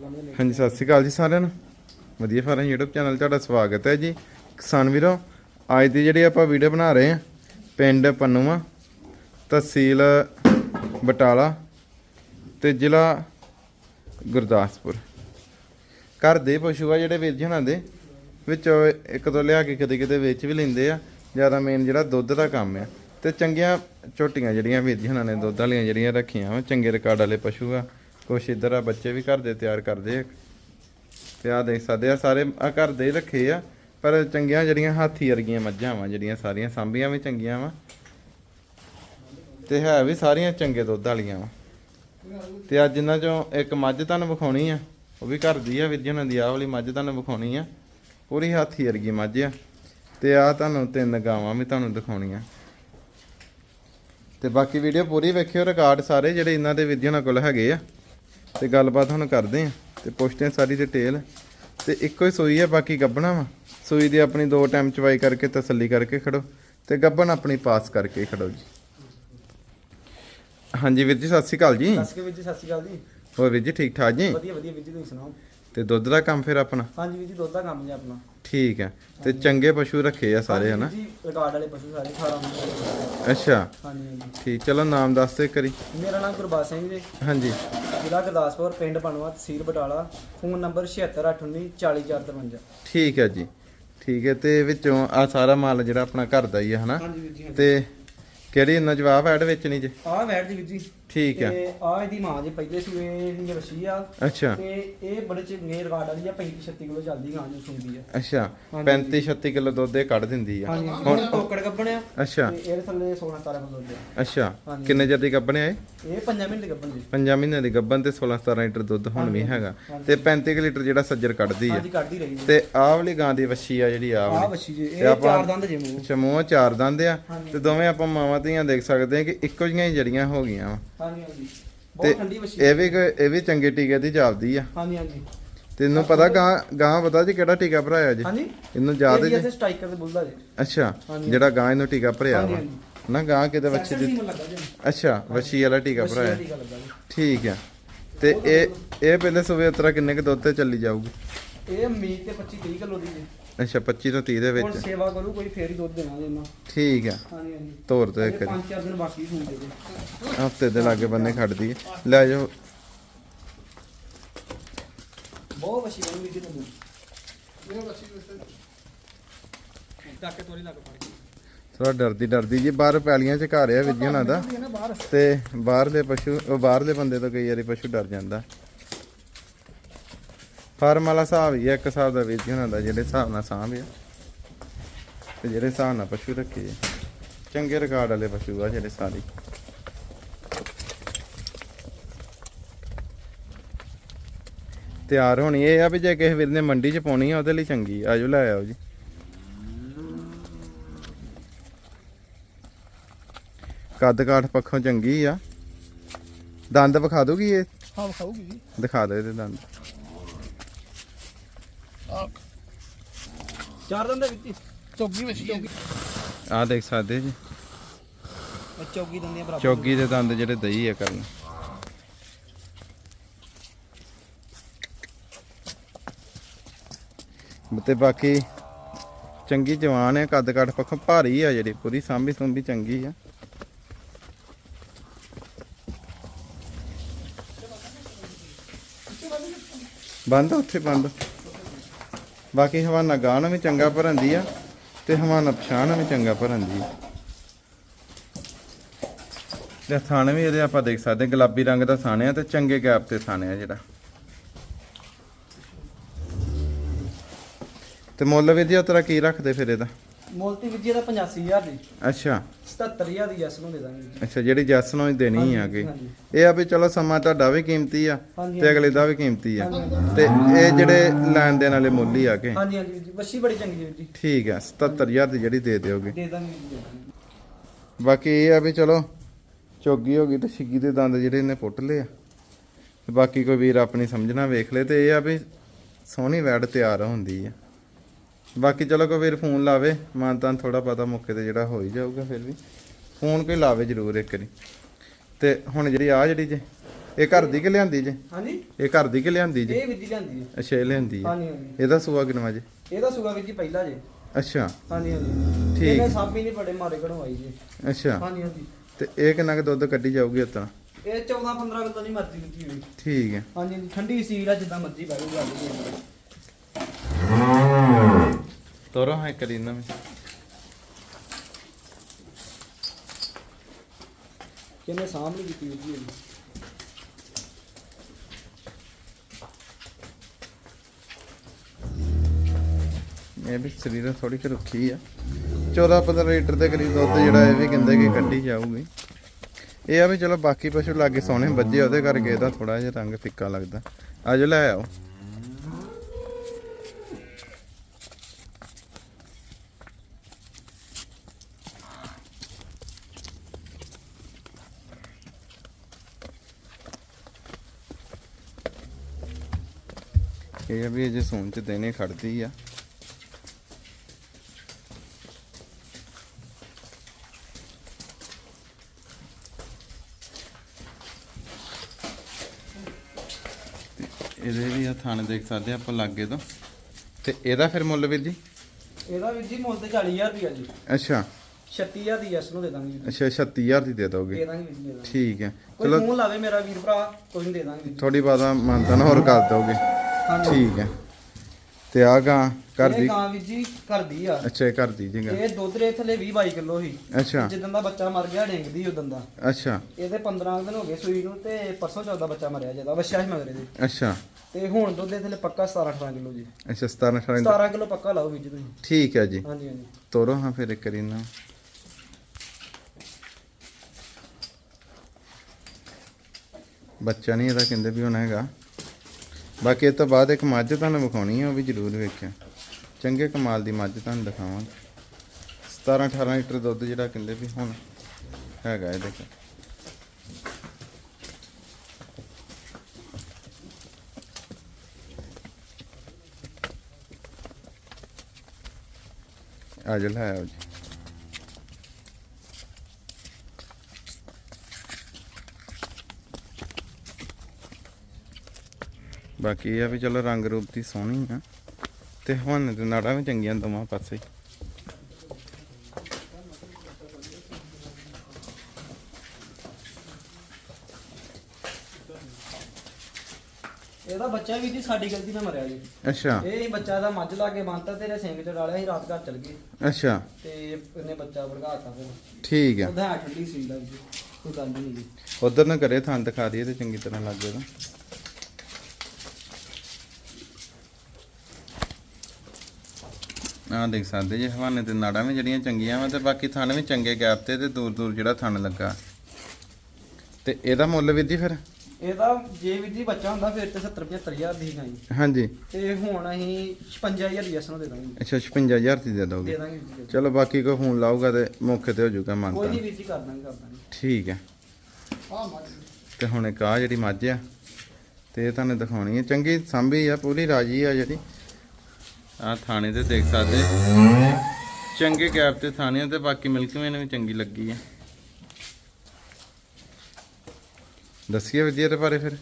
ਹਾਂਜੀ, ਸਤਿ ਸ਼੍ਰੀ ਅਕਾਲ ਜੀ ਸਾਰਿਆਂ ਨੂੰ। ਵਧੀਆ ਫਾਰਮ YouTube ਚੈਨਲ ਤੁਹਾਡਾ ਸਵਾਗਤ ਹੈ ਜੀ। ਕਿਸਾਨ ਵੀਰੋ, ਅੱਜ ਦੀ ਜਿਹੜੀ ਆਪਾਂ ਵੀਡੀਓ ਬਣਾ ਰਹੇ ਹਾਂ, ਪਿੰਡ ਪੰਨੂਆ, ਤਹਿਸੀਲ ਬਟਾਲਾ ਤੇ ਜ਼ਿਲ੍ਹਾ ਗੁਰਦਾਸਪੁਰ। ਘਰ ਦੇ ਪਸ਼ੂ ਆ ਜਿਹੜੇ ਵੀਰ ਜੀ ਹੁਣਾਂ ਦੇ, ਵਿੱਚ ਇੱਕ ਤੋਂ ਲਿਆ ਕੇ ਕਿਤੇ ਕਿਤੇ ਵੇਚ ਵੀ ਲੈਂਦੇ ਆ। ਜ਼ਿਆਦਾ ਮੇਨ ਜਿਹੜਾ ਦੁੱਧ ਦਾ ਕੰਮ ਆ। ਤੇ ਚੰਗੀਆਂ ਝੋਟੀਆਂ ਜਿਹੜੀਆਂ ਵੀਰ ਜੀ ਹੁਣਾਂ ਨੇ ਦੁੱਧ ਵਾਲੀਆਂ ਜਿਹੜੀਆਂ ਰੱਖੀਆਂ ਵਾ ਚੰਗੇ ਰਿਕਾਰਡ ਵਾਲੇ ਪਸ਼ੂ ਆ। ਕੁਛ ਇੱਧਰ ਆ, ਬੱਚੇ ਵੀ ਘਰ ਦੇ ਤਿਆਰ ਕਰਦੇ ਆ। ਤੇ ਆ ਦੇਖ ਸਕਦੇ ਆ, ਸਾਰੇ ਆ ਘਰ ਦੇ ਹੀ ਰੱਖੇ ਆ, ਪਰ ਚੰਗੀਆਂ ਜਿਹੜੀਆਂ ਹਾਥੀ ਵਰਗੀਆਂ ਮੱਝਾਂ ਵਾ, ਜਿਹੜੀਆਂ ਸਾਰੀਆਂ ਸਾਂਭੀਆਂ ਵੀ ਚੰਗੀਆਂ ਵਾ। ਤੇ ਹੈ ਵੀ ਸਾਰੀਆਂ ਚੰਗੇ ਦੁੱਧ ਵਾਲੀਆਂ ਵਾ। ਤੇ ਅੱਜ ਇਹਨਾਂ ਚੋਂ ਇੱਕ ਮੱਝ ਤੁਹਾਨੂੰ ਵਿਖਾਉਣੀ ਆ, ਉਹ ਵੀ ਘਰ ਦੀ ਆ ਵੀਰ ਜੀ, ਉਹਨਾਂ ਦੀ ਆਹ ਵਾਲੀ ਮੱਝ ਤੁਹਾਨੂੰ ਵਿਖਾਉਣੀ ਆ। ਪੂਰੀ ਹਾਥੀ ਵਰਗੀ ਮੱਝ ਆ। ਤੇ ਆ ਤੁਹਾਨੂੰ ਤਿੰਨ ਗਾਵਾਂ ਵੀ ਤੁਹਾਨੂੰ ਦਿਖਾਉਣੀਆਂ। ਤੇ ਬਾਕੀ ਵੀਡੀਓ ਪੂਰੀ ਵੇਖਿਓ, ਰਿਕਾਰਡ ਸਾਰੇ ਜਿਹੜੇ ਇਹਨਾਂ ਦੇ ਵੀਰ ਜੀ ਉਹਨਾਂ ਕੋਲ ਹੈਗੇ ਆ। ਤੇ ਗੱਲਬਾਤ ਹੁਣ ਕਰਦੇ ਆ ਤੇ ਪੁੱਛਦੇ ਆ ਸਾਰੀ ਡਿਟੇਲ ਤੇ ਇੱਕੋ ਹੀ ਸੂਈ ਆ ਬਾਕੀ ਗੱਬਣਾ ਵਾ। ਸੂਈ ਦੀ ਆਪਣੀ ਦੋ ਟਾਈਮ ਚਵਾਈ ਕਰਕੇ ਤਸੱਲੀ ਕਰਕੇ ਖੜੋ ਤੇ ਗੱਬਣ ਆਪਣੀ ਪਾਸ ਕਰਕੇ ਖੜੋ ਜੀ। ਹਾਂਜੀ ਵੀਰ ਜੀ ਸਤਿ ਸ਼੍ਰੀ ਅਕਾਲ ਜੀ। ਸਤਿ ਸ਼੍ਰੀ ਅਕਾਲ ਜੀ ਸਤਿ ਸ਼੍ਰੀ ਅਕਾਲ ਜੀ। ਹੋਰ ਵੀਰ ਜੀ ਠੀਕ ਠਾਕ ਜੀ? ਵਧੀਆ ਵਧੀਆ ਵੀਰ ਜੀ ਤੁਸੀਂ ਸੁਣਾਓ? ਤੇ ਦੁੱਧ ਦਾ ਕੰਮ ਫਿਰ ਆਪਣਾ? ਹਾਂਜੀ ਵੀਰ ਜੀ ਦੁੱਧ ਦਾ ਕੰਮ ਜੀ ਆਪਣਾ। ਠੀਕ ਹੈ। ਤੇ ਚੰਗੇ ਪਸ਼ੂ ਰੱਖੇ ਆ ਸਾਰੇ ਹਨਾ? ਜੀ ਰਿਕਾਰਡ ਵਾਲੇ ਪਸ਼ੂ ਸਾਰੇ 18 ਨੂੰ ਅੱਛਾ। ਹਾਂਜੀ ਹਾਂਜੀ। ਠੀਕ ਚਲੋ ਨਾਮ ਦੱਸ ਦੇ ਕਰੀ ਮੇਰਾ ਨਾਮ ਗੁਰਬਾਜ ਸਿੰਘ ਜੀ। ਹਾਂਜੀ। ਜ਼ਿਲ੍ਹਾ ਗੁਰਦਾਸਪੁਰ ਪਿੰਡ ਪਨਵਾ ਤਹਿਸੀਲ ਬਟਾਲਾ। ਫੋਨ ਨੰਬਰ 7681 40453 ਠੀਕ ਹੈ ਜੀ। ਠੀਕ ਹੈ ਤੇ ਵਿੱਚੋਂ ਆ ਸਾਰਾ ਮਾਲ ਜਿਹੜਾ ਆਪਣਾ ਘਰ ਦਾ ਹੀ ਹੈ ਹਨਾ? ਤੇ ਕਿਹੜੀ ਇਹਨਾਂ ਜਵਾਬ ਐਡ ਵੇਚਣੀ ਜੇ? ਆਹ ਵੈਟ ਜੀ ਵੀਰ ਜੀ। ਠੀਕ ਹੈ। ਤੇ ਆਹ ਇਹਦੀ ਮਾਂ ਜੀ ਪਹਿਲੇ ਸੂਏ ਦੀ ਵਸ਼ੀ ਆ ਅੱਛਾ। ਤੇ ਇਹ ਬੜੇ ਚੰਗੇ ਰਿਕਾਰਡ ਵਾਲੀ ਆ 35 36 ਕਿਲੋ ਚੱਲਦੀ ਗਾਂ ਜੀ ਸੁਣਦੀ ਆ। ਅੱਛਾ ਹਾਂਜੀ। 35 36 ਕਿਲੋ ਦੁੱਧ ਇਹ ਕੱਢ ਦਿੰਦੀ ਆ। ਹੁਣ ਟੋਕੜ ਕੱਢਣਿਆ ਅੱਛਾ। ਤੇ ਇਹਦੇ ਥੱਲੇ 16 17 ਕਿਲੋ ਦੇ ਆ। ਅੱਛਾ। ਕਿੰਨੇ ਚਿਰ ਦੀ ਗੱਭਣ ਹੈ ਇਹ 5 ਮਿੰਟ ਕੱਢਣ ਜੀ। ਪੰਜਾਂ ਮਹੀਨਿਆਂ ਦੀ ਗੱਭਣ ਤੇ 16 17 ਲੀਟਰ ਦੁੱਧ ਹੁਣ ਵੀ ਹੈਗਾ। ਤੇ 35 ਕੁ ਲੀਟਰ ਜਿਹੜਾ ਸੱਜਰ ਕੱਢਦੀ ਆ। ਹਾਂਜੀ ਕੱਢਦੀ ਰਹੀ ਤੇ ਆਹ ਵਾਲੀ ਗਾਂ ਦੀ ਵੱਛੀ ਆ ਜਿਹੜੀ ਆ ਆਹ ਵੱਛੀ ਜੀ ਇਹ ਚਾਰ ਦੰਦ ਜੇ ਮੂੰਹ। ਅੱਛਾ ਮੂੰਹ ਚਾਰ ਦੰਦ ਆ। ਤੇ ਦੋਵੇਂ ਆਪਾਂ ਮਾਵਾਂ ਧੀਆਂ ਦੇਖ ਸਕਦੇ ਆ ਕਿ ਇੱਕੋ ਜਿਹੀਆਂ ਹੀ ਜੜੀਆਂ ਹੋ ਗਈਆਂ ਵਾ। ਹਾਂਜੀ ਹਾਂਜੀ। ਤੇ ਬਹੁਤ ਠੰਡੀ ਵੱਛੀ ਇਹ ਵੀ ਕੋਈ- ਇਹ ਵੀ ਚੰਗੇ ਟੀਕੇ ਦੀ ਜਾਪਦੀ ਆ। ਹਾਂਜੀ ਹਾਂਜੀ। ਤੈਨੂੰ ਪਤਾ ਗਾਂ ਗਾਂ ਪਤਾ ਜੀ ਕਿਹੜਾ ਟੀਕਾ ਭਰਾਇਆ ਜੀ? ਹਾਂਜੀ? ਇਹਨੂੰ ਯਾਦ ਇਹ ਜੀ? ਜੀ ਸਟ੍ਰਾਈਕਰ ਦੇ ਬੁੱਲਦਾ ਜੀ ਅੱਛਾ ਹਾਂਜੀ। ਜਿਹੜਾ ਗਾਂ ਇਹਨੂੰ ਟੀਕਾ ਭਰਿਆ ਹਾਂਜੀ, ਵਾ। ਨਾ ਗਾਂ ਕਿਤੇ ਸੈਕਸ਼ਨ ਦੀ ਸੀਮਨ ਲੱਗਾ ਜੀ ਅੱਛਾ ਵੱਛੀ ਵਾਲਾ ਟੀਕਾ ਭਰਾਇਆ ਲੱਗਾ ਜੀ। ਠੀਕ ਆ। ਤੇ ਇਹ ਇਹ ਪਹਿਲੇ ਸਵੇ ਉਤਰਾ ਕਿੰਨੇ ਕ ਦੁੱਧ ਤੇ ਚੱਲੀ ਜਾਊਗੀ? ਇਹ ਮੀਟ ਤੇ 25 30 ਕਿਲੋ ਦੀ ਜੀ। ਅੱਛਾ 25 ਤੋਂ 30 ਦੇ ਹੁਣ ਵਿੱਚ ਸੇਵਾ ਕਰੂ ਕੋਈ ਫੇਰ ਹੀ ਦੁੱਧ ਦੇਣਾ ਇਹਨਾਂ ਠੀਕ ਆ। ਹਾਂਜੀ ਹਾਂਜੀ। ਤੋਰ ਤੇ ਕਰੀ ਪੰਜ ਚਾਰ ਦਿਨ ਬਾਕੀ ਹੁੰਦੇ ਜੀ ਹਫ਼ਤੇ ਦੇ ਲਾਗੇ ਬੰਨੇ ਖੜਦੀ ਹੈ ਲੈ ਜਾਓ। ਬਹੁਤ ਵੱਛੀ ਬਣੀ ਵੀ ਜੀ ਤੁਹਾਨੂੰ। ਟਾਕੇ ਤੋਰੀ ਲੱਗ ਪੜ ਗਈ ਥੋੜਾ ਡਰਦੀ ਡਰਦੀ ਜੀ ਬਾਹਰ ਪੈਲੀਆਂ ਚ ਘਰ ਆ ਵਿੱਜੀ ਉਹਨਾਂ ਦਾ। ਨਾ ਬਾਹਰ। ਤੇ ਬਾਹਰਲੇ ਪਸ਼ੂ ਉਹ ਬਾਹਰਲੇ ਬੰਦੇ ਤੋਂ ਕਈ ਵਾਰੀ ਪਸ਼ੂ ਡਰ ਜਾਂਦਾ। ਫਾਰਮ ਵਾਲਾ ਹਿਸਾਬ ਹੀ ਆ ਇੱਕ ਹਿਸਾਬ ਦਾ ਜੀ ਉਹਨਾਂ ਦਾ ਜਿਹੜੇ ਹਿਸਾਬ ਨਾਲ ਸਾਂਭ ਆ। ਤੇ ਜਿਹੜੇ ਹਿਸਾਬ ਨਾਲ ਪਸ਼ੂ ਰੱਖੇ ਆ। ਚੰਗੇ ਰਿਕਾਰਡ ਵਾਲੇ ਪਸ਼ੂ ਆ ਜਿਹੜੇ ਸਾਰੇ। ਤਿਆਰ ਹੋਣੀ ਇਹ ਆ ਵੀ ਜੇ ਕਿਸੇ ਵੀਰ ਨੇ ਮੰਡੀ 'ਚ ਪਾਉਣੀ ਆ ਉਹਦੇ ਲਈ ਚੰਗੀ ਆ। ਆਜੋ ਲੈ ਆਓ ਜੀ। ਕੱਦ ਕਾਠ ਪੱਖੋਂ ਚੰਗੀ ਆ। ਦੰਦ ਵਿਖਾ ਦੋਗੀ ਇਹ? ਹਾਂ ਜੀ। ਦਿਖਾ ਦਿਓ ਇਹਦੇ ਦੰਦ। ਚਾਰ ਦਿਨ ਦੇ ਵਿੱਚ ਚੌਗੀ ਵੱਛੀ ਆਹ ਦੇਖ ਸਕਦੇ ਜੀ। ਚੌਗੀ ਦੰਦੀਆਂ ਬਰਾਬਰ। ਚੌਗੀ ਦੇ ਦੰਦ ਜਿਹੜੇ ਦਈ ਆ ਕਰਨ। ਤੇ ਬਾਕੀ ਚੰਗੀ ਜਵਾਨ ਹੈ ਕੱਦ ਕੱਟ ਪੱਖੋਂ ਭਾਰੀ ਆ ਜਿਹੜੀ ਪੂਰੀ ਸਾਂਭੀ ਸੁੰਭੀ ਚੰਗੀ ਆ। ਬੰਦ ਆ ਉੱਥੇ ਬੰਦ। ਬਾਕੀ ਹਵਾਨਾ ਗਾਣ ਵੀ ਚੰਗਾ ਭਰੰਦੀ ਆ ਤੇ ਹਵਾਨਾ ਪਛਾਣ ਵੀ ਚੰਗਾ ਭਰੰਦੀ ਆ। ਤੇ ਥਾਣੇ ਵੀ ਇਹਦੇ ਆਪਾਂ ਦੇਖ ਸਕਦੇ ਗੁਲਾਬੀ ਰੰਗ ਦਾ ਥਾਣੇ ਆ ਤੇ ਚੰਗੇ ਗੈਪ ਤੇ ਥਾਣੇ ਆ ਜਿਹੜਾ। ਤੇ ਮੁੱਲ ਵੀ ਜੀ ਉਤਰਾ ਕੀ ਰੱਖਦੇ ਫਿਰ ਇਹਦਾ? ਮੋਲਤੀ ਵਿੱਜੀ ਦਾ 85000 ਦੀ। ਅੱਛਾ। 77000 ਦੀ ਜੈਸ ਨੂੰ ਦੇ ਦਾਂਗੇ ਜੀ। ਅੱਛਾ ਜਿਹੜੀ ਜੈਸ ਨੂੰ ਹੀ ਦੇਣੀ ਆ ਕਿ ਹਾਂਜੀ। ਇਹ ਆ ਵੀ ਚਲੋ ਸਮਾਂ ਤੁਹਾਡਾ ਵੀ ਕੀਮਤੀ ਆ ਹਾਂਜੀ, ਤੇ ਅਗਲੇ ਦਾ ਵੀ ਕੀਮਤੀ ਆ। ਤੇ ਇਹ ਜਿਹੜੇ ਲੈਣ ਦੇਣ ਵਾਲੇ ਮੁੱਲ ਹੀ ਆ ਕੇ ਹਾਂਜੀ ਹਾਂਜੀ ਵੀਰ ਜੀ ਵੱਛੀ ਬੜੀ ਚੰਗੀ ਹੈ ਜੀ। ਠੀਕ ਆ 77000 ਦੀ ਜਿਹੜੀ ਦੇ ਦਿਓਗੇ। ਦੇ ਦਾਂਗੇ ਜੀ, ਦੇ ਦਾਂਗੇ। ਬਾਕੀ ਇਹ ਆ ਵੀ ਚਲੋ ਚੋਗੀ ਹੋ ਗਈ ਤੇ ਛਿੱਗੀ ਦੇ ਦੰਦ ਜਿਹੜੇ ਇਹਨੇ ਪੁੱਟ ਲਏ ਆ। ਤੇ ਬਾਕੀ ਕੋਈ ਵੀਰ ਆਪਣੀ ਸਮਝਣਾ ਵੇਖ ਲੇ ਤੇ ਇਹ ਆ ਵੀ ਸੋਹਣੀ ਵੈੜ ਤਿਆਰ ਹੁੰਦੀ ਆ। ਬਾਕੀ ਚਲੋ ਕੋਈ ਵੀਰ ਫੋਨ ਲਾਵੇ ਮਾਨਤਾਨ ਥੋੜਾ ਪਤਾ ਮੌਕੇ ਤੇ ਜਿਹੜਾ ਹੋ ਹੀ ਜਾਊਗਾ ਫਿਰ ਵੀ। ਫੋਨ ਕੋਈ ਲਾਵੇ ਜ਼ਰੂਰ ਇੱਕ ਵਾਰੀ। ਤੇ ਹੁਣ ਜਿਹੜੀ ਆ ਜਿਹੜੀ ਜੇ ਇਹ ਘਰ ਦੀ ਕਿ ਲਿਆਂਦੀ ਜੇ? ਹਾਂਜੀ। ਇਹ ਘਰ ਦੀ ਕਿ ਲਿਆਂਦੀ ਜੇ? ਇਹ ਵਿੱਧੀ ਲਿਆਂਦੀ ਜੀ। ਅੱਛਾ ਇਹ ਲਿਆਂਦੀ ਹੈ। ਹਾਂਜੀ ਹਾਂਜੀ। ਇਹਦਾ ਸੂਆ ਕਿੰਨਾ ਜੇ? ਇਹਦਾ ਸੁਗਾ ਜੀ ਪਹਿਲਾ ਜੇ। ਅੱਛਾ। ਹਾਂਜੀ ਹਾਂਜੀ। ਠੀਕ। ਇਹਨੇ ਸਭ ਹੀ ਨਹੀਂ ਬੜੇ ਮਾਰੇ ਕਢਵਾਈ ਜੀ। ਅੱਛਾ। ਹਾਂਜੀ ਹਾਂਜੀ। ਤੇ ਇਹ ਕਿੰਨਾ ਕੁ ਦੁੱਧ ਕੱਢੀ ਜਾਊਗੀ ਉਤਾਂ ਇਹ 14 15 ਕਿਲੋ ਦੀ ਮਰਜ਼ੀ ਕੀਤੀ ਹੋਈ। ਠੀਕ ਹੈ। ਹਾਂਜੀ ਹਾਂਜੀ ਠੰਡੀ ਸੀਲ ਆ ਜਿੱਦਾਂ ਮਰਜ਼ੀ ਬਹਿ ਜਾਊ ਗੱਲ ਜੀ ਤੋਰੋ ਹਾਂ ਕਰੀ ਇਹਨਾਂ ਵਿੱਚ ਕਿਹਨੇ ਸਾਹਮਣੇ ਕੀਤੀ ਹੋਈ ਜੀ ਇਹ ਵੀ ਸਰੀਰ ਥੋੜੀ ਕਿ ਰੁੱਖੀ ਆ 14 15 ਲੀਟਰ ਦੇ ਕਰੀਬ ਦੁੱਧ ਜਿਹੜਾ ਇਹ ਵੀ ਕਹਿੰਦੇ ਕਿ ਕੱਢੀ ਜਾਊਗੀ ਇਹ ਆ ਵੀ ਚਲੋ ਬਾਕੀ ਪਸ਼ੂ ਲਾਗੇ ਸੋਹਣੇ ਵੱਜੇ ਉਹਦੇ ਕਰਕੇ ਇਹਦਾ ਥੋੜਾ ਜਿਹਾ ਰੰਗ ਫਿੱਕਾ ਲੱਗਦਾ ਅੱਜ ਲੈ ਆਓ ਇਹ ਆ ਵੀ ਅਜੇ ਸੂਣ ਚ ਦੇਣੇ ਖੜਦੀ ਆ। ਇਹਦੇ ਵੀ ਆ ਥਣ ਦੇਖ ਸਕਦੇ ਆਪਾਂ ਲਾਗੇ ਤੋਂ। ਤੇ ਇਹਦਾ ਫਿਰ ਮੁੱਲ ਵੀਰ ਜੀ? ਇਹਦਾ ਵੀਰ ਜੀ ਮੁੱਲ ਤੇ 40000 ਰੁਪਿਆ ਜੀ। ਅੱਛਾ। 36000 ਦੀ ਯਸ ਨੂੰ ਦੇ ਦਾਂਗੇ ਜੀ। ਅੱਛਾ 36000 ਦੀ ਦੇ ਦੋਗੇ। ਦੇ ਦਾਂਗੇ ਵੀਰ ਜੀ ਦੇ ਦਾਂਗੇ। ਠੀਕ ਹੈ ਕੋਈ ਚਲੋ। ਫੋਨ ਲਾਵੇ ਮੇਰਾ ਵੀਰ ਭਰਾ ਕੋਈ ਨਹੀਂ ਦੇ ਦਾਂਗੇ ਥੋੜੀ ਬਾਤਾ ਮੰਨਤਾ ਨਾ ਹੋਰ ਕਰ ਦੋਗੇ। ਹਾਂਜੀ। ਠੀਕ ਹੈ। ਤੇ ਆ ਗਾਂ ਘਰ ਇਹ ਦੀ ਗਾਂ ਵੀਰ ਜੀ ਘਰ ਦੀ ਆ। ਅੱਛਾ ਇਹ ਘਰ ਦੀ ਜਗ੍ਹਾ ਇਹ ਦੁੱਧ ਰੇ ਥੱਲੇ 20 22 ਕਿਲੋ ਸੀ। ਅੱਛਾ। ਜਿੱਦਾਂ ਦਾ ਬੱਚਾ ਮਰ ਗਿਆ ਡਿੰਗਦੀ ਉਦੋਂ ਦਾ। ਅੱਛਾ। ਇਹਦੇ 15 ਦਿਨ ਹੋ ਗਏ ਸੂਈ ਨੂੰ ਤੇ ਪਰਸੋਂ ਚੌਦਾ ਬੱਚਾ ਮਰਿਆ ਜਿਹਦਾ ਵਛਿਆ ਸੀ ਮਗਰੇ ਦੇ। ਅੱਛਾ। ਤੇ ਹੁਣ ਦੁੱਧ ਦੇ ਥੱਲੇ ਪੱਕਾ 17 18 ਕਿਲੋ ਜੀ। ਅੱਛਾ 17 18 17 ਕਿਲੋ ਪੱਕਾ ਲਾਓ ਵੀਰ ਜੀ ਤੁਸੀਂ। ਠੀਕ ਹੈ ਜੀ। ਹਾਂਜੀ ਹਾਂਜੀ। ਤੋਰੋ ਹਾਂ ਫਿਰ ਇੱਕ ਵਾਰੀ ਨਾ। ਬੱਚਾ ਨਹੀਂ ਇਹਦਾ ਕਹਿੰਦੇ ਵੀ ਹੋਣਾ ਹੈਗਾ। ਬਾਕੀ ਇਹ ਤੋਂ ਬਾਅਦ ਇੱਕ ਮੱਝ ਤੁਹਾਨੂੰ ਵਿਖਾਉਣੀ ਆ, ਉਹ ਵੀ ਜ਼ਰੂਰ ਵੇਖਿਓ। ਚੰਗੇ ਕਮਾਲ ਦੀ ਮੱਝ ਤੁਹਾਨੂੰ ਦਿਖਾਵਾਂਗੇ। 17 18 ਲੀਟਰ ਦੁੱਧ ਜਿਹੜਾ ਕਹਿੰਦੇ ਵੀ ਹੁਣ ਹੈਗਾ ਇਹਦੇ ਕੋਲ। ਆ ਜਾ ਲੈ ਜੀ। ਬਾਕੀ ਇਹ ਆ ਵੀ ਚਲੋ ਰੰਗ ਰੂਪ ਦੀ ਸੋਹਣੀ ਆ। ਤੇ ਹੁਣ ਤੇ ਨਾੜਾਂ ਵੀ ਚੰਗੀਆਂ ਦੋਵਾਂ ਪਾਸੇ। ਇਹਦਾ ਬੱਚਾ ਵੀ ਜੀ ਸਾਡੀ ਗਲਤੀ ਨਾਲ ਮਰਿਆ ਜੀ। ਅੱਛਾ। ਇਹ ਬੱਚਾ ਦਾ ਮੱਝ ਲਾ ਕੇ ਬੰਨਤਾ ਤੇਰੇ ਸਿੰਘ ਚ ਡਾਲਿਆ ਸੀ ਰਾਤ ਘਰ ਚਲ ਗਏ। ਅੱਛਾ। ਤੇ ਇਹਨੇ ਬੱਚਾ ਵੜਗਾਤਾ ਫਿਰ। ਠੀਕ ਆ। ਉਹਦਾ ਠੰਡੀ ਸੀ ਦਾ ਜੀ ਕੋਈ ਗੱਲ ਨਹੀਂ ਜੀ ਉਧਰ ਨਾ ਕਰੇ ਥਾਂ ਦਿਖਾ ਦਈਏ ਤੇ ਚੰਗੀ ਤਰ੍ਹਾਂ ਲੱਗ ਜਾਏਗਾ। ਆ ਦੇਖ ਸਕਦੇ ਜੀ ਹਵਾਨੇ ਤੇ ਨਾੜਾਂ ਵੀ ਜਿਹੜੀਆਂ ਚੰਗੀਆਂ ਵਾ ਤੇ ਬਾਕੀ ਥਣ ਵੀ ਚੰਗੇ ਗੈਪ ਤੇ ਤੇ ਦੂਰ ਦੂਰ ਜਿਹੜਾ ਥਣ ਲੱਗਾ। ਤੇ ਇਹਦਾ ਮੁੱਲ ਵੀਰ ਜੀ ਫਿਰ? ਇਹਦਾ ਜੇ ਵੀ ਜੀ ਬੱਚਾ ਹੁੰਦਾ ਫਿਰ ਤੇ 70 75000 ਦੀ ਗਾਈ ਹਾਂਜੀ। ਤੇ ਹੁਣ ਅਸੀਂ 56000 ਦੀ ਅਸਨੋਂ ਦੇ ਦਾਂਗੇ ਅੱਛਾ 56000 ਦੀ ਦੇ ਦੇ ਦੋਗੇ ਦਾਂਗੇ ਵੀਰ ਜੀ। ਚਲੋ ਬਾਕੀ ਕੋਈ ਫੋਨ ਲਾਊਗਾ ਤੇ ਮੌਕੇ ਤੇ ਹੋ ਜਾਊਗਾ ਕੋਈ ਮੰਨਤਾ ਨਹੀਂ ਵੀਰ ਜੀ ਕਰ ਦਾਂਗੇ ਕਰ ਦਾਂਗੇ। ਠੀਕ ਹੈ। ਆ ਮੱਝ ਤੇ ਹੁਣ ਇੱਕ ਆ ਜਿਹੜੀ ਮੱਝ ਆ ਤੇ ਇਹ ਤੁਹਾਨੂੰ ਦਿਖਾਉਣੀ ਹੈ। ਚੰਗੀ ਸਾਂਭੀ ਆ ਪੂਰੀ ਰਾਜੀ ਆ ਜਿਹੜੀ। ਆ ਥਾਣੇ ਤੇ ਦੇਖ ਸਕਦੇ ਚੰਗੇ ਗੈਪ ਤੇ ਥਾਣੇ ਤੇ ਬਾਕੀ ਮਿਲਕਵੇਂ ਨੇ ਵੀ ਚੰਗੀ ਲੱਗੀ ਆ। ਦੱਸੀਏ ਵਿਦਿਆ ਦੇ ਬਾਰੇ ਫਿਰ।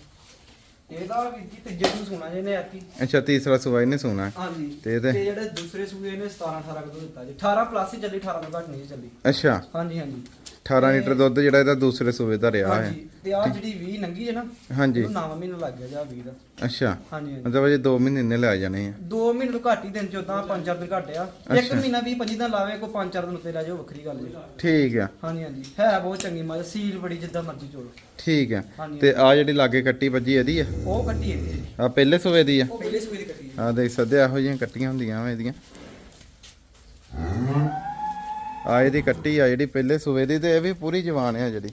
ਇਹਦਾ ਵੀਰ ਜੀ ਤੀਜੇ ਨੂੰ ਸੁਣਾ ਜੇ ਨੇ ਆਤੀ ਅੱਛਾ ਤੀਸਰਾ ਸੂਆ ਨੇ ਸੋਨਾ ਹਾਂਜੀ। ਤੇ ਇਹਦੇ? ਜਿਹੜੇ ਦੂਸਰੇ ਸੂਏ ਨੇ 17 18 ਕਿਲੋ ਦਿੱਤਾ ਜੀ। 18 ਪਲੱਸ ਹੀ ਚੱਲੀ 18 ਤੋਂ ਘੱਟ ਨਹੀਂ ਚੱਲੀ। ਅੱਛਾ। ਹਾਂਜੀ ਹਾਂਜੀ। 18 ਲੀਟਰ ਦੁੱਧ ਜਿਹੜਾ ਇਹਦਾ ਦੂਸਰੇ ਸੂਏ ਦਾ ਰਿਹਾ ਹੈ। ਹਾਂਜੀ ਤੇ ਆ ਜਿਹੜੀ 20 ਨੰਗੀ ਹੈ ਨਾ ਹਾਂਜੀ। ਉਹਨੂੰ ਨਵਾਂ ਮਹੀਨਾ ਲੱਗ ਗਿਆ ਜਾ 20 ਦਾ। ਅੱਛਾ। ਹਾਂਜੀ ਹਾਂਜੀ। ਮਤਲਬ ਅਜੇ 2 ਮਹੀਨੇ ਨੇ ਲੈ ਜਾਣੇ ਆ। 2 ਮਹੀਨੇ ਤੋਂ ਘੱਟ ਹੀ ਦਿਨ ਚ ਉਦਾਂ 5-4 ਦਿਨ ਘੱਟ ਆ। ਇੱਕ। ਮਹੀਨਾ 20 25 ਦਿਨ ਲਾਵੇ ਕੋਈ 5-4 ਦਿਨ ਉੱਤੇ ਲੈ ਜਾਓ ਵੱਖਰੀ ਗੱਲ ਜੀ। ਠੀਕ ਆ। ਹਾਂਜੀ ਹਾਂਜੀ। ਹੈ ਬਹੁਤ ਚੰਗੀ ਮੱਝ ਸੀਲ ਬੜੀ ਜਿੱਦਾਂ ਮਰਜ਼ੀ ਚੋਲੋ। ਠੀਕ ਆ। ਹਾਂਜੀ ਤੇ ਆ ਜਿਹੜੀ ਲਾਗੇ ਕੱਟੀ ਵੱਜੀ ਇਹਦੀ ਆ? ਉਹ ਕੱਟੀ ਹੈ ਜੀ। ਆ ਪਹਿਲੇ ਸੂਏ ਦੀ ਆ? ਉਹ ਪਹਿਲੇ ਸੂਏ ਦੀ ਕੱਟੀ ਹੈ ਆ ਦੇਖ ਸਕਦੇ ਆ, ਇਹੋ ਜਿਹੀਆਂ ਕੱਟੀਆਂ ਹੁੰਦੀਆਂ ਵਾ ਇਹਦੀਆਂ। ਆ ਇਹਦੀ ਕੱਟੀ ਆ ਜਿਹੜੀ ਪਹਿਲੇ ਸੂਏ ਦੀ ਤੇ ਇਹ ਵੀ ਪੂਰੀ ਜਵਾਨ ਆ ਜਿਹੜੀ।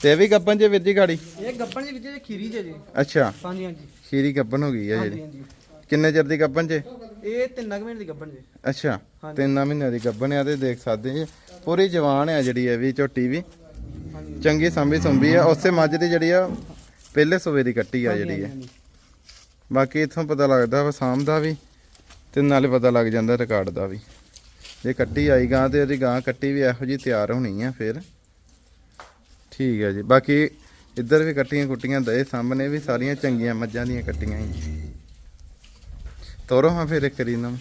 ਤੇ ਇਹ ਵੀ ਗੱਬਨ ਜੇ ਵੀਰ ਜੀ ਗਾੜੀ? ਇਹ ਗੱਪਣ ਦੇ ਵਿੱਚ ਖੀਰੀ ਜੇ ਜੀ। ਅੱਛਾ। ਹਾਂਜੀ ਹਾਂਜੀ। ਖੀਰੀ ਗੱਬਨ ਹੋ ਗਈ ਆ ਹਾਂਜੀ ਜਿਹੜੀ। ਹਾਂਜੀ ਕਿੰਨੇ ਚਿਰ ਦੀ ਗੱਬਨ ਜੇ? ਇਹ ਤਿੰਨ ਕੁ ਮਹੀਨੇ ਦੀ ਗੱਪਣ ਜੇ। ਅੱਛਾ ਹਾਂਜੀ। ਤਿੰਨ ਮਹੀਨਿਆਂ ਦੀ ਗੱਬਨ ਆ ਤੇ ਦੇਖ ਸਕਦੇ ਜੀ ਪੂਰੀ ਜਵਾਨ ਆ ਜਿਹੜੀ ਇਹ ਵੀ ਝੋਟੀ ਵੀ। ਹਾਂਜੀ। ਚੰਗੀ ਸੰਭੀ ਸੁੰਭੀ ਆ। ਉਸੇ ਮੱਝ ਦੀ ਜਿਹੜੀ ਆ ਪਹਿਲੇ ਸੂਏ ਦੀ ਕੱਟੀ ਆ ਜਿਹੜੀ ਹਾਂਜੀ, ਬਾਕੀ ਇਥੋਂ ਪਤਾ ਲੱਗਦਾ ਵਾ ਸਾਂਭ ਦਾ ਵੀ ਤੇ ਨਾਲੇ ਪਤਾ ਲੱਗ ਜਾਂਦਾ ਰਿਕਾਰਡ ਦਾ ਵੀ। ਜੇ ਕੱਟੀ ਆਈ ਗਾਂ ਤੇ ਉਹਦੀ ਗਾਂ ਕੱਟੀ ਵੀ ਇਹੋ ਜੀ ਤਿਆਰ ਹੋਣੀ ਆ ਫਿਰ। ਠੀਕ ਹੈ ਜੀ। ਬਾਕੀ ਇੱਧਰ ਵੀ ਕੱਟੀਆਂ ਕੁੱਟੀਆਂ ਦਏ ਸਾਹਮਣੇ ਵੀ ਸਾਰੀਆਂ ਚੰਗੀਆਂ ਮੱਝਾਂ ਦੀਆਂ ਕੱਟੀਆਂ ਹੀ ਤੋਰੋ ਹਾਂ ਫਿਰ ਇੱਕ ਰੀ ਨੂੰ।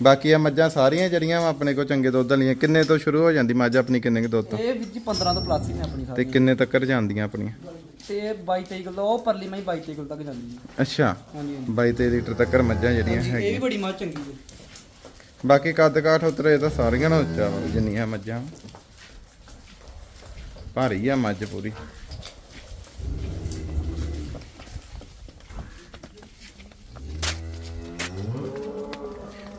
ਬਾਕੀ ਆ ਮੱਝਾਂ ਸਾਰੀਆਂ ਜਿਹੜੀਆਂ ਵਾ ਆਪਣੇ ਕੋਲ ਚੰਗੇ ਦੁੱਧ ਵਾਲੀਆਂ ਕਿੰਨੇ ਤੋਂ ਸ਼ੁਰੂ ਹੋ ਜਾਂਦੀ ਮੱਝ ਆਪਣੀ ਕਿੰਨੇ ਕੁ ਦੁੱਧ ਤੋਂ? ਇਹ ਜੀ 15 ਤੋਂ ਪਲੱਸ ਹੀ ਨੇ ਆਪਣੀ ਤੇ ਸਾਰੀ ਕਿੰਨੇ ਤੱਕ ਜਾਂਦੀਆਂ ਆਪਣੀਆਂ? ਤੇ 22 23 ਕਿਲੋ ਉਹ ਪਰਲੀ ਮੈਂ 22 23 ਕਿਲੋ ਤੱਕ ਜਾਂਦੀ ਹੈ। ਅੱਛਾ। ਹਾਂਜੀ ਹਾਂਜੀ। 22 23 ਲੀਟਰ ਤੱਕ ਮੱਝਾਂ ਜਿਹੜੀਆਂ ਹਾਂਜੀ, ਇਹ ਵੀ ਹੈਗੀਆਂ। ਬੜੀ ਮਾਂ ਚੰਗੀ ਹੈ। ਬਾਕੀ ਕੱਦ ਕਾਠ ਉਤਰੇ ਤਾਂ ਸਾਰੀਆਂ ਨਾਲ ਉੱਚਾ ਵਾ, ਜਿੰਨੀਆਂ ਮੱਝਾਂ ਭਾਰੀ ਆ ਮੱਝ ਪੂਰੀ।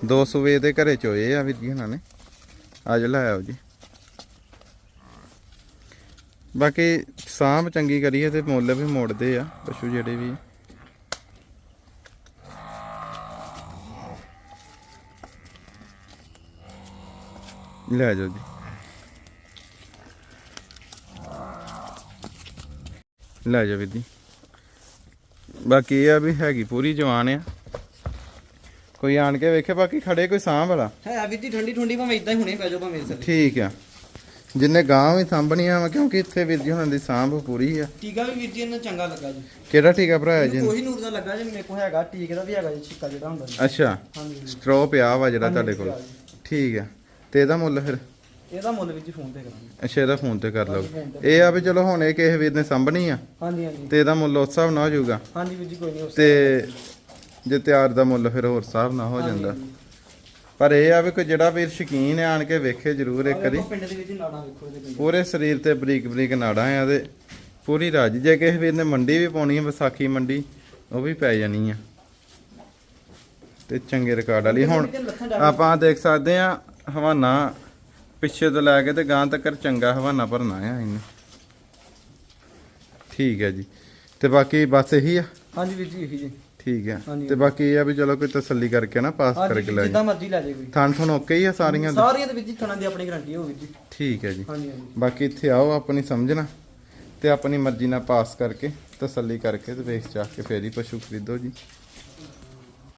ਦੋ ਸੂਵੇ ਦੇ ਘਰੇ ਚੋਏ ਆ ਵੀਰ ਜੀ ਉਹਨਾਂ ਨੇ। ਅੱਜ ਲੈ ਆਓ ਜੀ। ਬਾਕੀ ਸਾਂਭ ਚੰਗੀ ਕਰੀਏ ਤੇ ਮੁੱਲ ਵੀ ਮੋੜਦੇ ਆ, ਪਸ਼ੂ ਜਿਹੜੇ ਵੀ। ਲੈ ਜਾਓ ਜੀ। ਲੈ ਜਾ ਵੀਰ ਜੀ। ਬਾਕੀ ਇਹ ਆ ਵੀ ਹੈਗੀ ਪੂਰੀ ਜਵਾਨ ਆ। ਕੋਈ ਆਣ ਕੇ ਵੇਖੇ ਬਾਕੀ ਖੜੇ ਕੋਈ ਸਾਂਭ ਵਾਲਾ? ਹੈ ਜੀ ਠੰਡੀ ਠੰਡੀ ਭਾਵੇਂ ਇਦਾਂ ਹੀ ਹੁਣੇ ਪੈ ਜਾਓ ਭਾਵੇਂ ਵੇਲੇ। ਠੀਕ ਆ। ਜਿੰਨੇ ਗਾਂ ਵੀ ਸਾਂਭਣੀਆਂ ਵਾ ਕਿਉਂਕਿ ਇੱਥੇ ਵੀਰ ਜੀ ਹੁਣਾਂ ਦੀ ਸਾਂਭ ਪੂਰੀ ਆ। ਟੀਕਾ ਵੀ ਵੀਰ ਜੀ ਇਹਨਾਂ ਚੰਗਾ ਲੱਗਾ ਜੀ। ਕਿਹੜਾ ਟੀਕਾ ਭਰਾਇਆ ਜੀ? ਕੋਈ ਨੂਰ ਦਾ ਲੱਗਾ ਜੀ ਮੇਰੇ ਕੋਲ ਹੈਗਾ ਟੀਕੇ ਦਾ ਵੀ ਹੈਗਾ ਜੀ ਛਿੱਕਾ ਜਿਹੜਾ ਹੁੰਦਾ ਜੀ। ਅੱਛਾ। ਹਾਂਜੀ। ਸਟ੍ਰੋ ਪਿਆ ਵਾ ਜਿਹੜਾ ਤੁਹਾਡੇ ਕੋਲ। ਠੀਕ ਆ। ਤੇ ਇਹਦਾ ਮੁੱਲ ਫਿਰ? ਇਹਦਾ ਮੁੱਲ ਜੀ ਫੋਨ ਤੇ ਕਰਾਂਗੇ। ਅੱਛਾ ਇਹਦਾ ਫੋਨ ਤੇ ਕਰ ਲਓ। phone। ਇਹ ਆ ਵੀ ਚਲੋ ਹੁਣ ਇਹ ਕਿਸੇ ਵੀਰ ਨੇ ਸਾਂਭਣੀ ਆ। ਹਾਂਜੀ ਹਾਂਜੀ। ਤੇ ਇਹਦਾ ਮੁੱਲ ਉਸ ਹਿਸਾਬ ਨਾਲ ਹੋ ਜਾਊਗਾ। ਹਾਂਜੀ ਵੀਰ ਜੀ ਕੋਈ ਨਹੀਂ ਉਸ ਤੇ ਜੇ ਤਿਆਰ ਦਾ ਮੁੱਲ ਫਿਰ ਹੋਰ ਹਿਸਾਬ ਨਾਲ ਹੋ ਜਾਂਦਾ। ਪਰ ਇਹ ਆ ਵੀ ਕੋਈ ਜਿਹੜਾ ਵੀਰ ਸ਼ਕੀਨ ਹੈ ਆਣ ਕੇ ਵੇਖੇ ਜ਼ਰੂਰ ਇੱਕ ਵਾਰੀ। ਪਿੰਡ ਦੇ ਵਿੱਚ ਨਾੜਾ ਵੇਖੋ ਇਹਦੇ ਪਿੰਡ ਪੂਰੇ ਸਰੀਰ ਤੇ ਬਰੀਕ ਬਰੀਕ ਨਾੜਾਂ ਆ ਤੇ ਪੂਰੀ ਰਾਜ। ਜੇ ਕਿਸੇ ਵੀਰ ਨੇ ਮੰਡੀ ਵੀ ਪਾਉਣੀ ਹੈ ਵਿਸਾਖੀ ਮੰਡੀ ਉਹ ਵੀ ਪੈ ਜਾਣੀ ਆ। ਤੇ ਚੰਗੇ ਰਿਕਾਰਡ ਵਾਲੀ। ਹੁਣ ਆਪਾਂ ਦੇਖ ਸਕਦੇ ਆ ਹਵਾਨਾ ਪਿੱਛੇ ਤੋਂ ਲੈ ਕੇ ਤੇ ਗਾਂ ਤੱਕ ਚੰਗਾ ਹਵਾਨਾ ਭਰਨਾ ਆ ਇਹਨੇ। ਠੀਕ ਹੈ ਜੀ। ਤੇ ਬਾਕੀ ਬਸ ਇਹੀ ਆ? ਹਾਂਜੀ ਵੀਰ ਜੀ ਇਹੀ ਜੀ। ਠੀਕ ਹੈ। ਤੇ ਬਾਕੀ ਇਹ ਆ ਵੀ ਚਲੋ ਕੋਈ ਤਸੱਲੀ ਕਰਕੇ ਨਾ ਪਾਸ ਕਰਕੇ ਲੈ ਜਿੱਦਾਂ ਜੀ ਮਰਜ਼ੀ ਲੈ ਜਾਏ ਕੋਈ। ਥਾਂ ਥਣ ਓਕੇ ਹੀ ਆ ਸਾਰੀਆਂ ਦੇ? ਸਾਰੀਆਂ ਦੇ ਵਿੱਚ ਜੀ ਥਣਾ ਦੀ ਆਪਣੀ ਗਾਰੰਟੀ ਹੋ ਵੀਰ ਜੀ। ਠੀਕ ਹੈ ਜੀ। ਬਾਕੀ ਇੱਥੇ ਆਓ ਆਪਣੀ ਸਮਝਣਾ ਤੇ ਆਪਣੀ ਮਰਜ਼ੀ ਨਾਲ ਪਾਸ ਕਰਕੇ ਤਸੱਲੀ ਕਰਕੇ ਤੇ ਵੇਖ ਚਾਹ ਕੇ ਫੇਰ ਹੀ ਪਸ਼ੂ ਖਰੀਦੋ ਜੀ।